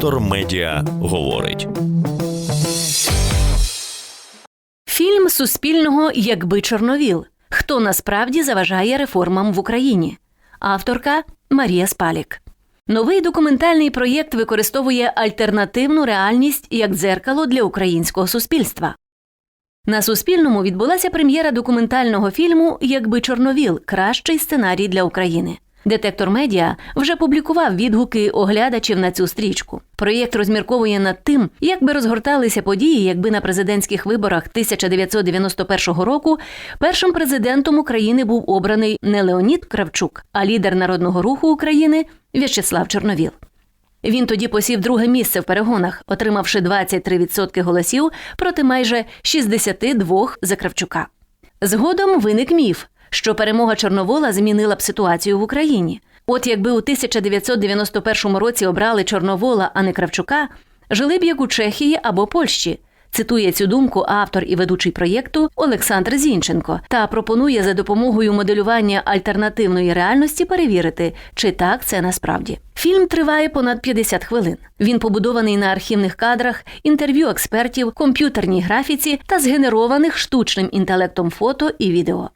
Детектор медіа говорить. Фільм Суспільного Якби Чорновіл. Хто насправді заважає реформам в Україні? Авторка Марія Спалік. Новий документальний проєкт використовує альтернативну реальність як дзеркало для українського суспільства. На Суспільному відбулася прем'єра документального фільму Якби Чорновіл кращий сценарій для України. Детектор медіа вже публікував відгуки оглядачів на цю стрічку. Проєкт розмірковує над тим, як би розгорталися події, якби на президентських виборах 1991 року першим президентом України був обраний не Леонід Кравчук, а лідер народного руху України В'ячеслав Чорновіл. Він тоді посів друге місце в перегонах, отримавши 23% голосів проти майже 62 за Кравчука. Згодом виник міф, що перемога Чорновола змінила б ситуацію в Україні. От якби у 1991 році обрали Чорновола, а не Кравчука, жили б як у Чехії або Польщі. Цитує цю думку автор і ведучий проєкту Олександр Зінченко та пропонує за допомогою моделювання альтернативної реальності перевірити, чи так це насправді. Фільм триває понад 50 хвилин. Він побудований на архівних кадрах, інтерв'ю експертів, комп'ютерній графіці та згенерованих штучним інтелектом фото і відео.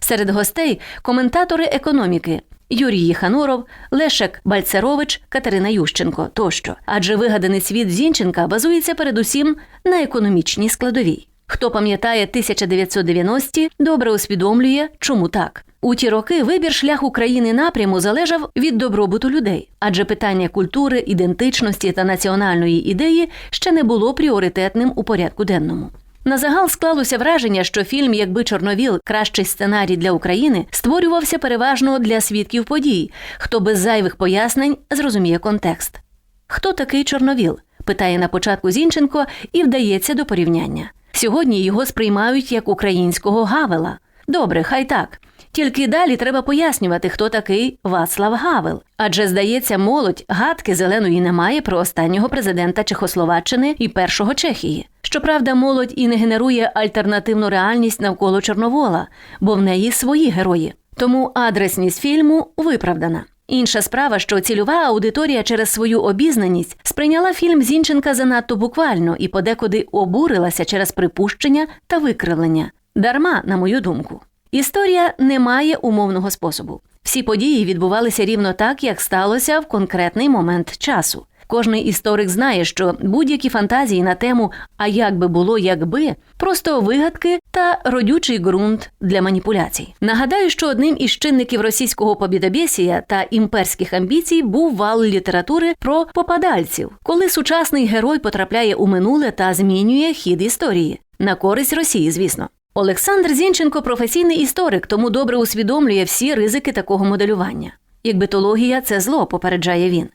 Серед гостей коментатори економіки Юрій Єхануров, Лешек Бальцерович, Катерина Ющенко тощо. Адже вигаданий світ Зінченка базується передусім на економічній складовій. Хто пам'ятає 1990-ті, добре усвідомлює, чому так. У ті роки вибір шляху країни напряму залежав від добробуту людей, адже питання культури, ідентичності та національної ідеї ще не було пріоритетним у порядку денному. На загал склалося враження, що фільм, якби Чорновіл, кращий сценарій для України, створювався переважно для свідків подій, хто без зайвих пояснень зрозуміє контекст. Хто такий Чорновіл? питає на початку Зінченко і вдається до порівняння. Сьогодні його сприймають як українського Гавела. Добре, хай так. Тільки далі треба пояснювати, хто такий Вацлав Гавел. Адже, здається, молодь гадки зеленої немає про останнього президента Чехословаччини і першого Чехії. Щоправда, молодь і не генерує альтернативну реальність навколо Чорновола, бо в неї свої герої. Тому адресність фільму виправдана. Інша справа, що цільова аудиторія через свою обізнаність сприйняла фільм Зінченка занадто буквально і подекуди обурилася через припущення та викривлення. Дарма, на мою думку. Історія не має умовного способу. Всі події відбувалися рівно так, як сталося в конкретний момент часу. Кожний історик знає, що будь-які фантазії на тему А як би було, якби просто вигадки та родючий ґрунт для маніпуляцій. Нагадаю, що одним із чинників російського побідобєсія та імперських амбіцій був вал літератури про попадальців, коли сучасний герой потрапляє у минуле та змінює хід історії на користь Росії, звісно. Олександр Зінченко професійний історик, тому добре усвідомлює всі ризики такого моделювання. Якбитологія це зло, попереджає він.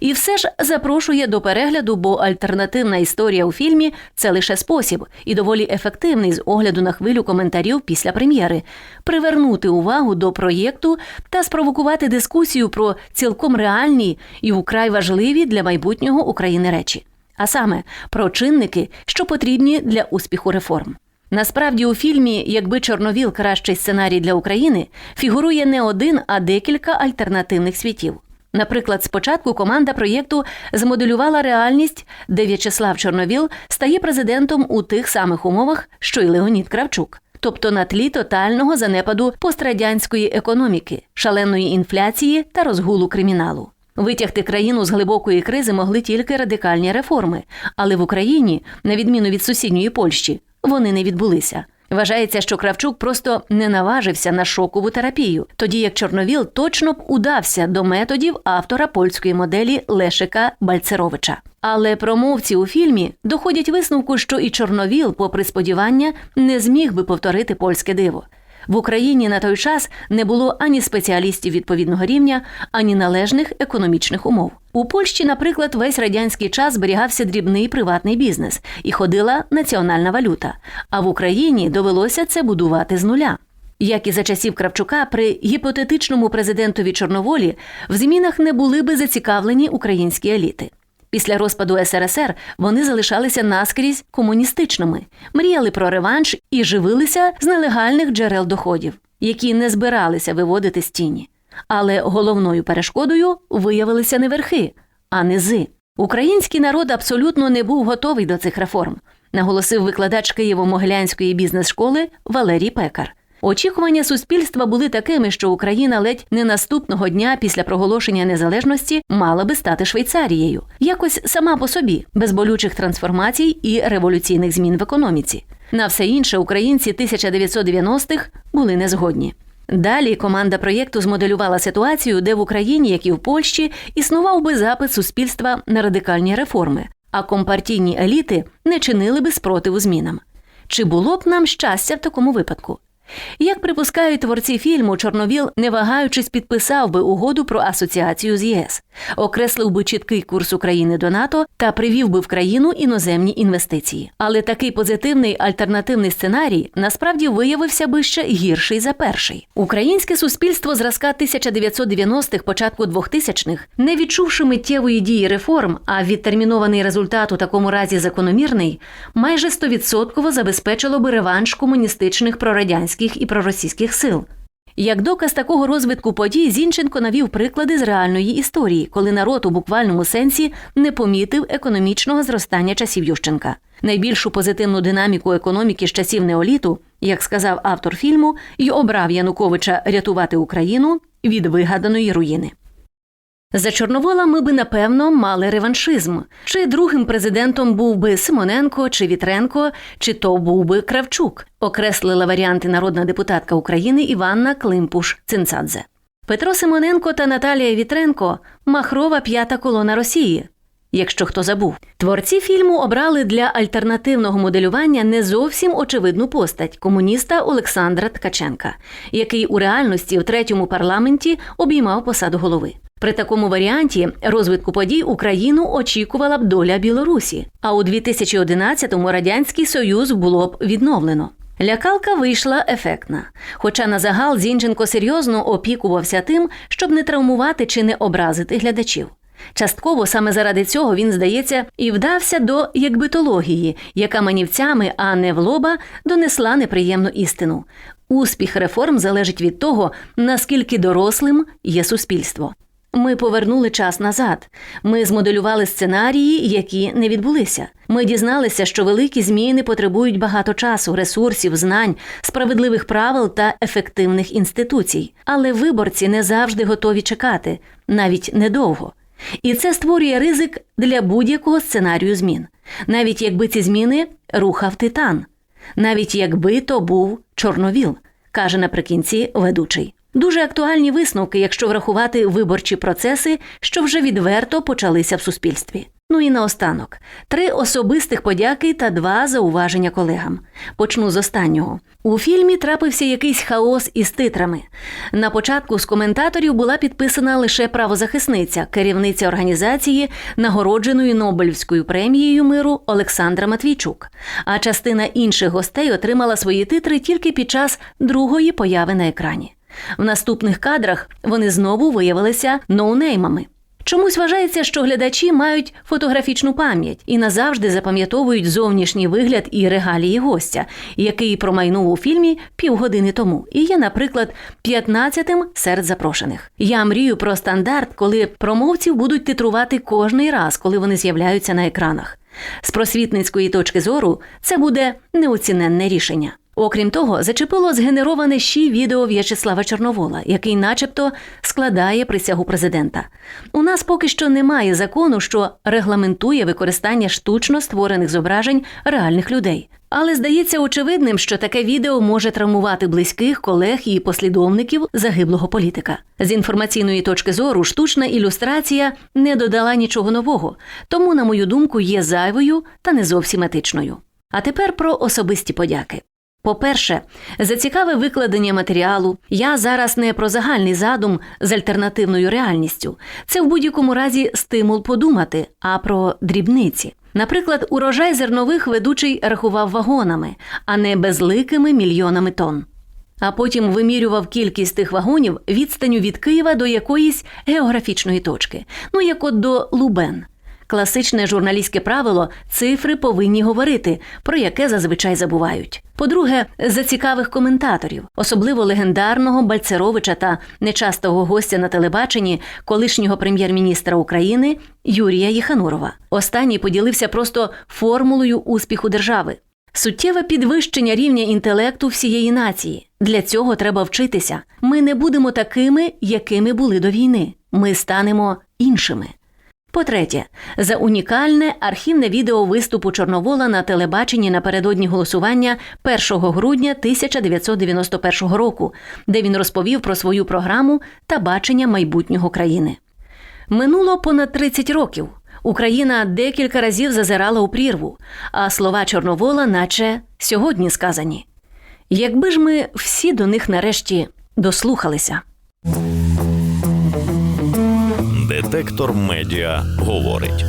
І все ж запрошує до перегляду, бо альтернативна історія у фільмі це лише спосіб і доволі ефективний з огляду на хвилю коментарів після прем'єри, привернути увагу до проєкту та спровокувати дискусію про цілком реальні і вкрай важливі для майбутнього України речі, а саме про чинники, що потрібні для успіху реформ. Насправді у фільмі, якби Чорновіл кращий сценарій для України, фігурує не один, а декілька альтернативних світів. Наприклад, спочатку команда проєкту змоделювала реальність, де В'ячеслав Чорновіл стає президентом у тих самих умовах, що й Леонід Кравчук, тобто на тлі тотального занепаду пострадянської економіки, шаленої інфляції та розгулу криміналу. Витягти країну з глибокої кризи могли тільки радикальні реформи, але в Україні, на відміну від сусідньої Польщі, вони не відбулися. Вважається, що Кравчук просто не наважився на шокову терапію, тоді як Чорновіл точно б удався до методів автора польської моделі Лешика Бальцеровича. Але промовці у фільмі доходять висновку, що і Чорновіл, попри сподівання, не зміг би повторити польське диво. В Україні на той час не було ані спеціалістів відповідного рівня, ані належних економічних умов. У Польщі, наприклад, весь радянський час зберігався дрібний приватний бізнес і ходила національна валюта. А в Україні довелося це будувати з нуля. Як і за часів Кравчука, при гіпотетичному президентові Чорноволі в змінах не були би зацікавлені українські еліти. Після розпаду СРСР вони залишалися наскрізь комуністичними, мріяли про реванш і живилися з нелегальних джерел доходів, які не збиралися виводити з тіні. Але головною перешкодою виявилися не верхи, а низи. Український народ абсолютно не був готовий до цих реформ, наголосив викладач Києво-Могилянської бізнес-школи Валерій Пекар. Очікування суспільства були такими, що Україна ледь не наступного дня після проголошення незалежності мала би стати Швейцарією, якось сама по собі, без болючих трансформацій і революційних змін в економіці. На все інше українці 1990-х були незгодні. Далі команда проєкту змоделювала ситуацію, де в Україні, як і в Польщі, існував би запит суспільства на радикальні реформи, а компартійні еліти не чинили би спротиву змінам. Чи було б нам щастя в такому випадку? Як припускають творці фільму, Чорновіл, не вагаючись, підписав би угоду про асоціацію з ЄС, окреслив би чіткий курс України до НАТО та привів би в країну іноземні інвестиції. Але такий позитивний альтернативний сценарій насправді виявився би ще гірший за перший. Українське суспільство зразка 1990-х, початку 2000-х, не відчувши миттєвої дії реформ, а відтермінований результат у такому разі закономірний, майже 100% забезпечило би реванш комуністичних прорадянських і проросійських сил. Як доказ такого розвитку подій Зінченко навів приклади з реальної історії, коли народ у буквальному сенсі не помітив економічного зростання часів Ющенка. Найбільшу позитивну динаміку економіки з часів неоліту, як сказав автор фільму, й обрав Януковича рятувати Україну від вигаданої руїни. За Чорновола ми би напевно мали реваншизм. Чи другим президентом був би Симоненко, чи Вітренко, чи то був би Кравчук, окреслила варіанти народна депутатка України Іванна Климпуш Цинцадзе. Петро Симоненко та Наталія Вітренко махрова п'ята колона Росії. Якщо хто забув, творці фільму обрали для альтернативного моделювання не зовсім очевидну постать комуніста Олександра Ткаченка, який у реальності в третьому парламенті обіймав посаду голови. При такому варіанті розвитку подій Україну очікувала б доля Білорусі, а у 2011-му радянський союз було б відновлено. Лякалка вийшла ефектна. Хоча на загал Зінченко серйозно опікувався тим, щоб не травмувати чи не образити глядачів. Частково саме заради цього він, здається, і вдався до якбитології, яка манівцями, а не в лоба, донесла неприємну істину. Успіх реформ залежить від того, наскільки дорослим є суспільство. Ми повернули час назад. Ми змоделювали сценарії, які не відбулися. Ми дізналися, що великі зміни потребують багато часу, ресурсів, знань, справедливих правил та ефективних інституцій. Але виборці не завжди готові чекати, навіть недовго. І це створює ризик для будь-якого сценарію змін, навіть якби ці зміни рухав титан, навіть якби то був чорновіл, каже наприкінці ведучий. Дуже актуальні висновки, якщо врахувати виборчі процеси, що вже відверто почалися в суспільстві. Ну і наостанок три особистих подяки та два зауваження колегам. Почну з останнього. У фільмі трапився якийсь хаос із титрами. На початку з коментаторів була підписана лише правозахисниця, керівниця організації, нагородженої Нобелівською премією миру Олександра Матвійчук. А частина інших гостей отримала свої титри тільки під час другої появи на екрані. В наступних кадрах вони знову виявилися ноунеймами. Чомусь вважається, що глядачі мають фотографічну пам'ять і назавжди запам'ятовують зовнішній вигляд і регалії гостя, який промайнув у фільмі півгодини тому, і є, наприклад, 15-тим серед запрошених. Я мрію про стандарт, коли промовців будуть титрувати кожний раз, коли вони з'являються на екранах. З просвітницької точки зору це буде неоціненне рішення. Окрім того, зачепило згенероване ще відео В'ячеслава Чорновола, який, начебто, складає присягу президента. У нас поки що немає закону, що регламентує використання штучно створених зображень реальних людей. Але здається очевидним, що таке відео може травмувати близьких, колег і послідовників загиблого політика. З інформаційної точки зору, штучна ілюстрація не додала нічого нового, тому, на мою думку, є зайвою та не зовсім етичною. А тепер про особисті подяки. По-перше, за цікаве викладення матеріалу я зараз не про загальний задум з альтернативною реальністю. Це в будь-якому разі стимул подумати, а про дрібниці. Наприклад, урожай зернових ведучий рахував вагонами, а не безликими мільйонами тонн. А потім вимірював кількість тих вагонів відстаню від Києва до якоїсь географічної точки, ну як от до Лубен. Класичне журналістське правило цифри повинні говорити, про яке зазвичай забувають. По-друге, за цікавих коментаторів, особливо легендарного Бальцеровича та нечастого гостя на телебаченні колишнього прем'єр-міністра України Юрія Єханурова. Останній поділився просто формулою успіху держави. Суттєве підвищення рівня інтелекту всієї нації. Для цього треба вчитися. Ми не будемо такими, якими були до війни. Ми станемо іншими. По-третє, за унікальне архівне відео виступу Чорновола на телебаченні напередодні голосування 1 грудня 1991 року, де він розповів про свою програму та бачення майбутнього країни. Минуло понад 30 років. Україна декілька разів зазирала у прірву, а слова Чорновола, наче сьогодні сказані. Якби ж ми всі до них нарешті дослухалися. Детектор медіа говорить.